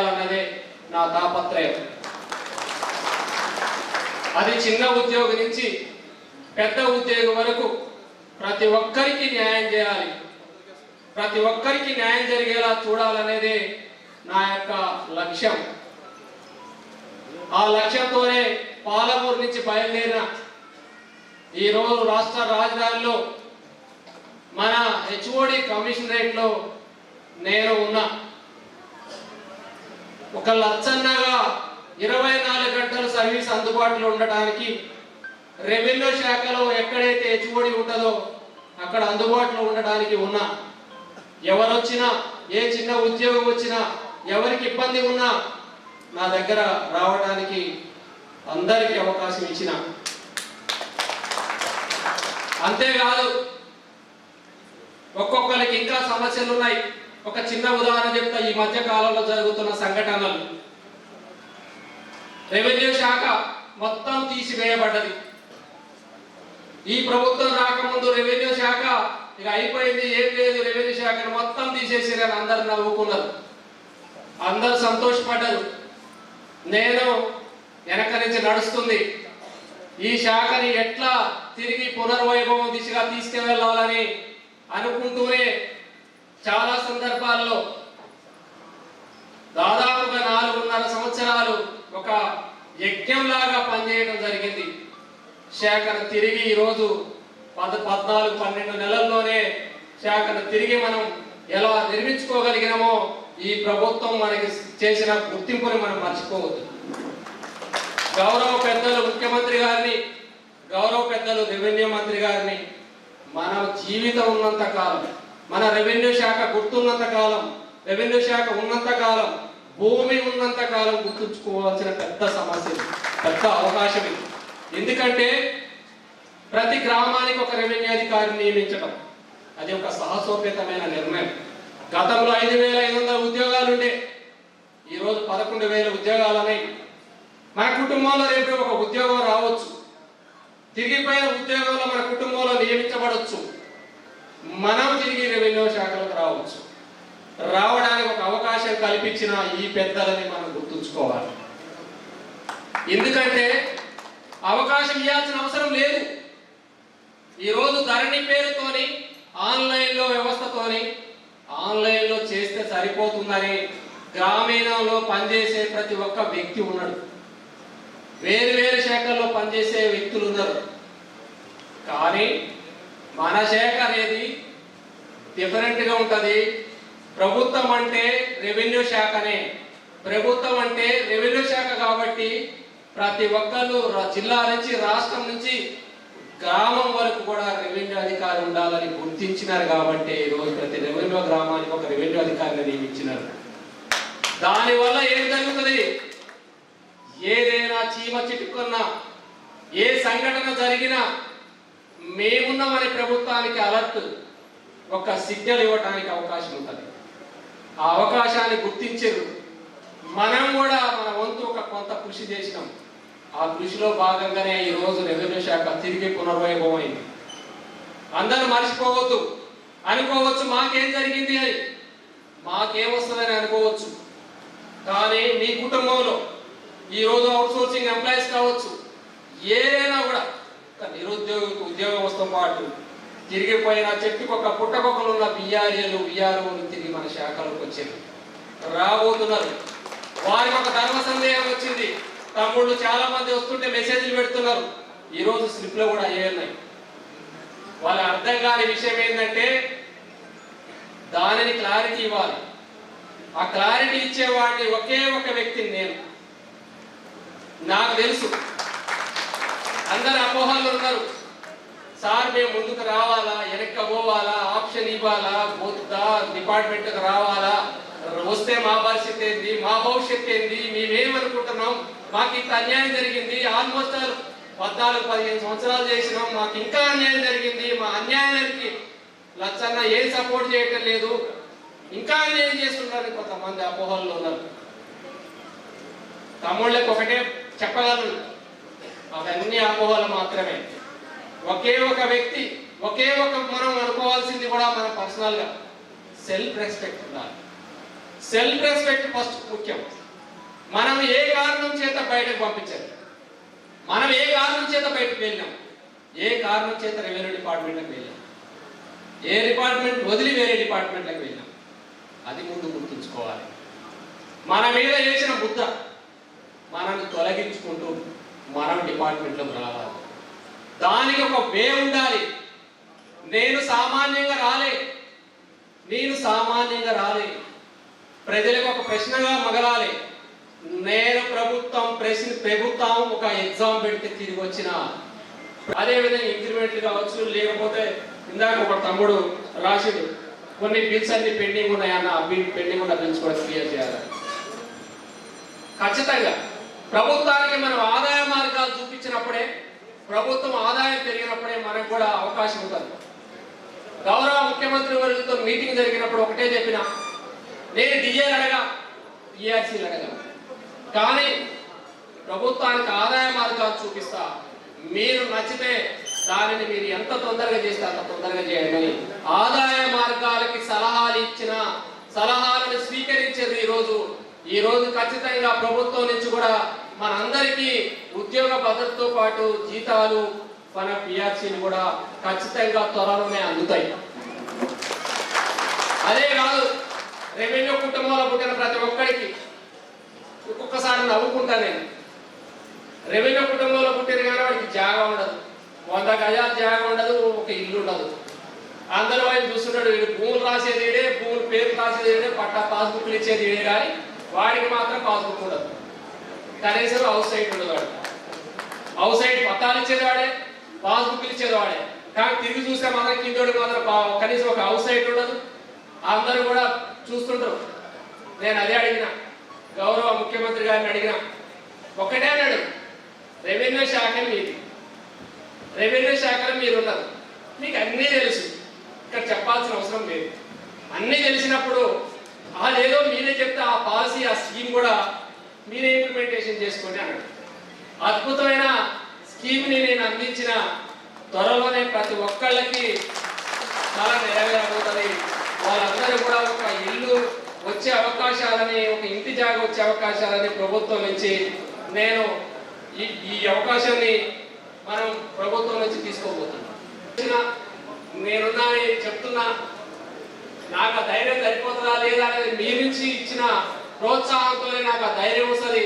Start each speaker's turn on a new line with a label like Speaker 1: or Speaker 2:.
Speaker 1: చేయాలన్నదే నా తాపత్రయం. అది చిన్న ఉద్యోగి నుంచి పెద్ద ఉద్యోగి వరకు ప్రతి ఒక్కరికి న్యాయం చేయాలి. ప్రతి ఒక్కరికి న్యాయం జరిగేలా చూడాలనేదే నా యొక్క లక్ష్యం. ఆ లక్ష్యంతోనే పాలమూరు నుంచి బయలుదేరిన ఈ రోజు రాష్ట్ర రాజధానిలో మన హెచ్ఓడి కమిషనరేట్లో నేను ఉన్నా. ఒక లచ్చన్నగా ఇరవై నాలుగు గంటలు సర్వీస్ అందుబాటులో ఉండటానికి రెవెన్యూ శాఖలో ఎక్కడైతే హెచ్ఓడి ఉంటుందో అక్కడ అందుబాటులో ఉండడానికి ఉన్నా. ఎవరు వచ్చినా ఏ చిన్న ఉద్యోగం వచ్చినా ఎవరికి ఇబ్బంది ఉన్నా నా దగ్గర రావడానికి అందరికీ అవకాశం ఇచ్చిన. అంతేకాదు ఒక్కొక్కరికి ఇంకా సమస్యలు ఉన్నాయి ఒక చిన్న ఉదాహరణ చెప్తా. ఈ మధ్య కాలంలో జరుగుతున్న సంఘటనలు. రెవెన్యూ శాఖ మొత్తం తీసివేయబడ్డది. ఈ ప్రభుత్వం రాకముందు రెవెన్యూ శాఖ ఇక అయిపోయింది ఏం లేదు. రెవెన్యూ శాఖను మొత్తం తీసేసిరని అందరు నవ్వుకున్నారు. అందరు సంతోషపడ్డారు. నేను వెనక నుంచి నడుస్తుంది. ఈ శాఖని ఎట్లా తిరిగి పునర్వైభవం దిశగా తీసుకువెళ్ళాలని అనుకుంటూనే చాలా సందర్భాల్లో దాదాపుగా నాలుగున్నర సంవత్సరాలు ఒక యజ్ఞంలాగా పనిచేయడం జరిగింది. శాఖను తిరిగి ఈరోజు పద పద్నాలుగు పన్నెండు నెలల్లోనే శాఖను తిరిగి మనం ఎలా నిర్మించుకోగలిగినామో ఈ ప్రభుత్వం మనకి చేసిన గుర్తింపుని మనం మర్చిపోవద్దు. గౌరవ పెద్దలు ముఖ్యమంత్రి గారిని గౌరవ పెద్దలు రెవెన్యూ మంత్రి గారిని మన జీవితం ఉన్నంత కాలం మన రెవెన్యూ శాఖ గుర్తున్నంత కాలం రెవెన్యూ శాఖ ఉన్నంత కాలం భూమి ఉన్నంత కాలం గుర్తుంచుకోవాల్సిన పెద్ద సమస్య పెద్ద అవకాశం ఇది. ఎందుకంటే ప్రతి గ్రామానికి ఒక రెవెన్యూ అధికారిని నియమించడం అది ఒక సాహసోపేతమైన నిర్ణయం. గతంలో ఐదు వేల ఐదు వందల ఉద్యోగాలు ఉండే ఈరోజు పదకొండు వేల ఉద్యోగాలు ఉన్నాయి మన కుటుంబంలో రేపు ఒక ఉద్యోగం రావచ్చు. తిరిగిపోయిన ఉద్యోగంలో మన కుటుంబంలో నియమించబడవచ్చు మనం తిరిగి రెవెన్యూ శాఖలకు రావచ్చు. రావడానికి ఒక అవకాశం కల్పించిన ఈ పెద్దలని మనం గుర్తుంచుకోవాలి. ఎందుకంటే అవకాశం ఇవ్వాల్సిన అవసరం లేదు. ఈరోజు ధరణి పేరుతోని ఆన్లైన్లో వ్యవస్థతోని ఆన్లైన్లో చేస్తే సరిపోతుందని గ్రామీణంలో పనిచేసే ప్రతి ఒక్క వ్యక్తి ఉన్నాడు వేరు వేరు శాఖల్లో పనిచేసే వ్యక్తులు ఉన్నారు కానీ మన శాఖ అనేది డిఫరెంట్గా ఉంటుంది. ప్రభుత్వం అంటే రెవెన్యూ శాఖనే. ప్రభుత్వం అంటే రెవెన్యూ శాఖ కాబట్టి ప్రతి ఒక్కరు జిల్లా నుంచి రాష్ట్రం నుంచి గ్రామం వరకు కూడా రెవెన్యూ అధికారి ఉండాలని గుర్తించినారు కాబట్టి ఈరోజు ప్రతి రెవెన్యూ గ్రామానికి ఒక రెవెన్యూ అధికారిని నియమించినారు. దానివల్ల ఏం జరుగుతుంది? ఏదైనా చీమ చిట్టుకున్నా ఏ సంఘటన జరిగినా మేమున్నామనే ప్రభుత్వానికి అలర్ట్ ఒక సిగ్నల్ ఇవ్వడానికి అవకాశం ఉంటుంది. ఆ అవకాశాన్ని గుర్తించారు మనం కూడా మన వంతు ఒక కొంత కృషి చేసినాం. ఆ కృషిలో భాగంగానే ఈ రోజు రెవెన్యూ శాఖ తిరిగి పునర్వైభవం అయింది అందరూ మర్చిపోవద్దు. అనుకోవచ్చు మాకేం జరిగింది అని. మాకేం వస్తుందని అనుకోవచ్చు. కానీ మీ కుటుంబంలో ఈరోజు రోజు అవుట్ సోర్సింగ్ ఎంప్లాయీస్ కావచ్చు. ఏదైనా నిరుద్యోగికి ఉద్యోగంతో పాటు తిరిగిపోయిన చెట్టుకొక పుట్టకొకలు ఉన్న బిఆర్ఏలు విఆర్ఓలు తిరిగి మన శాఖలోకి వచ్చారు. రాబోతున్నారు. వారికి ఒక ధర్మ సందేహం వచ్చింది. తమ్ముళ్ళు చాలా మంది వస్తుంటే మెసేజ్లు పెడుతున్నారు. ఈరోజు స్లిప్లో కూడా అయ్యాయి వాళ్ళ అర్థం కాని విషయం ఏంటంటే దానిని క్లారిటీ ఇవ్వాలి. ఆ క్లారిటీ ఇచ్చేవాడిని ఒకే ఒక వ్యక్తిని నేను. నాకు తెలుసు. అందరు అపోహలు ఉన్నారు. సార్ మేము ముందుకు రావాలా? వెనక్కి పోవాలా? ఆప్షన్ ఇవ్వాలా? పోతుందా డిపార్ట్మెంట్కి రావాలా? వస్తే మా పరిస్థితి ఏంది? మా భవిష్యత్ ఏంది? మేమేమనుకుంటున్నాం? మాకు ఇంత అన్యాయం జరిగింది. ఆల్మోస్ట్ ఆల్ పద్నాలుగు పదిహేను సంవత్సరాలు చేసినాం. మాకు ఇంకా అన్యాయం జరిగింది. మా అన్యాయానికి లచ్చన్న ఏం సపోర్ట్ చేయటం లేదు. ఇంకా అన్యాయం చేస్తున్నారు కొంతమంది అపోహల్లో ఉన్నారు. తమ్ముళ్ళకి ఒకటే చెప్పగలను. అవన్నీ అపోహలు మాత్రమే. ఒకే ఒక వ్యక్తి ఒకే ఒక మనం అనుకోవాల్సింది కూడా మన పర్సనల్గా. సెల్ఫ్ రెస్పెక్ట్ ఉండాలి. సెల్ఫ్ రెస్పెక్ట్ ఫస్ట్ ముఖ్యం. మనం ఏ కారణం చేత బయటకు పంపించాలి? మనం ఏ కారణం చేత బయటకు వెళ్ళాం ఏ కారణం చేత రెవెన్యూ డిపార్ట్మెంట్కి వెళ్ళాం? ఏ డిపార్ట్మెంట్ వదిలి వేరే డిపార్ట్మెంట్లకు వెళ్ళాం? అది ముందు గుర్తుంచుకోవాలి. మన మీద వేసిన బుద్ధ మనల్ని తొలగించుకుంటూ మనం డిపార్ట్మెంట్లోకి రావాలి. దానికి ఒక వే ఉండాలి. నేను సామాన్యంగా రాలే. నేను సామాన్యంగా రాలే. ప్రజలకు ఒక ప్రశ్నగా మగలాలి నేను ప్రభుత్వం ప్రశ్న ప్రభుత్వం ఒక ఎగ్జామ్ పెడితే తిరిగి వచ్చిన. అదేవిధంగా ఇంక్రిమెంట్లు కావచ్చు లేకపోతే ఇందాక ఒక తమ్ముడు రాసిడు కొన్ని బిల్స్ అన్ని పెండింగ్ ఉన్నాయన్న బిల్ పెండింగ్ ఉన్న బిల్స్ కూడా క్లియర్ చేయాలి. ఖచ్చితంగా. ప్రభుత్వానికి మనం ఆదాయ మార్గాలు చూపించినప్పుడే ప్రభుత్వం ఆదాయం పెరిగినప్పుడే మనకు కూడా అవకాశం ఉంటుంది. గౌరవ ముఖ్యమంత్రి వర్గంతో మీటింగ్ జరిగినప్పుడు ఒకటే చెప్పిన నేను డిఏలు అడగా ఈఆర్సీలు అడగా కానీ ప్రభుత్వానికి ఆదాయ మార్గాలు చూపిస్తా మీరు నచ్చితే దానిని మీరు ఎంత తొందరగా చేస్తే అంత తొందరగా చేయండి ఆదాయ మార్గాలకి సలహాలు ఇచ్చిన సలహాలను స్వీకరించేది ఈరోజు ఈరోజు ఖచ్చితంగా ప్రభుత్వం నుంచి కూడా మనందరికీ ఉద్యోగ భద్రతతో పాటు జీతాలు మన పిఆర్సీలు కూడా ఖచ్చితంగా త్వరలోనే అందుతాయి. అదే కాదు రెవెన్యూ కుటుంబంలో పుట్టిన ప్రతి ఒక్కరికి ఒక్కొక్కసారి నవ్వుకుంటా నేను. రెవెన్యూ కుటుంబంలో పుట్టిన కానీ వాడికి జాగా ఉండదు. వంద గజాల జాగా ఉండదు ఒక ఇల్లు ఉండదు. అందరూ ఆయన చూస్తున్నాడు వీడు భూములు రాసేది ఈడే భూములు పేరు రాసేది పట్టా పాస్బుక్లు ఇచ్చేది ఈడే కానీ వాడికి మాత్రం పాస్బుక్ ఉండదు. కనీసం హౌస్ సైట్ ఉండదు హౌస్ సైట్ పట్టాలు ఇచ్చేది వాడే పాస్బుక్లు ఇచ్చేది కానీ తిరిగి చూస్తే మాత్రం కిందోడు మాత్రం కనీసం ఒక హౌస్ సైట్ ఉండదు. అందరూ కూడా చూస్తుంటారు. నేను అదే అడిగిన. గౌరవ ముఖ్యమంత్రి గారిని అడిగిన. ఒకటే అన్నాడు. రెవెన్యూ శాఖ మీది. రెవెన్యూ శాఖలో మీరున్నారు. మీకు అన్నీ తెలుసు. ఇక్కడ చెప్పాల్సిన అవసరం లేదు. అన్నీ తెలిసినప్పుడు అదేదో మీరే చెప్తే ఆ పాలసీ ఆ స్కీమ్ కూడా మీరే ఇంప్లిమెంటేషన్ చేసుకోండి అన్నాడు. అద్భుతమైన స్కీమ్ని నేను అందించిన త్వరలోనే ప్రతి ఒక్కళ్ళకి చాలా నెరవేరబోతుంది. వాళ్ళందరూ కూడా ఒక ఇల్లు వచ్చే అవకాశాలని ఒక ఇంటి జాగ వచ్చే అవకాశాలని ప్రభుత్వం నుంచి నేను ఈ ఈ అవకాశాన్ని మనం ప్రభుత్వం నుంచి తీసుకోబోతున్నాం. నేనున్నా అని చెప్తున్నా. నాకు ఆ ధైర్యం సరిపోతుందా లేదా అనేది మీ నుంచి ఇచ్చిన ప్రోత్సాహంతోనే నాకు ఆ ధైర్యం వస్తుంది.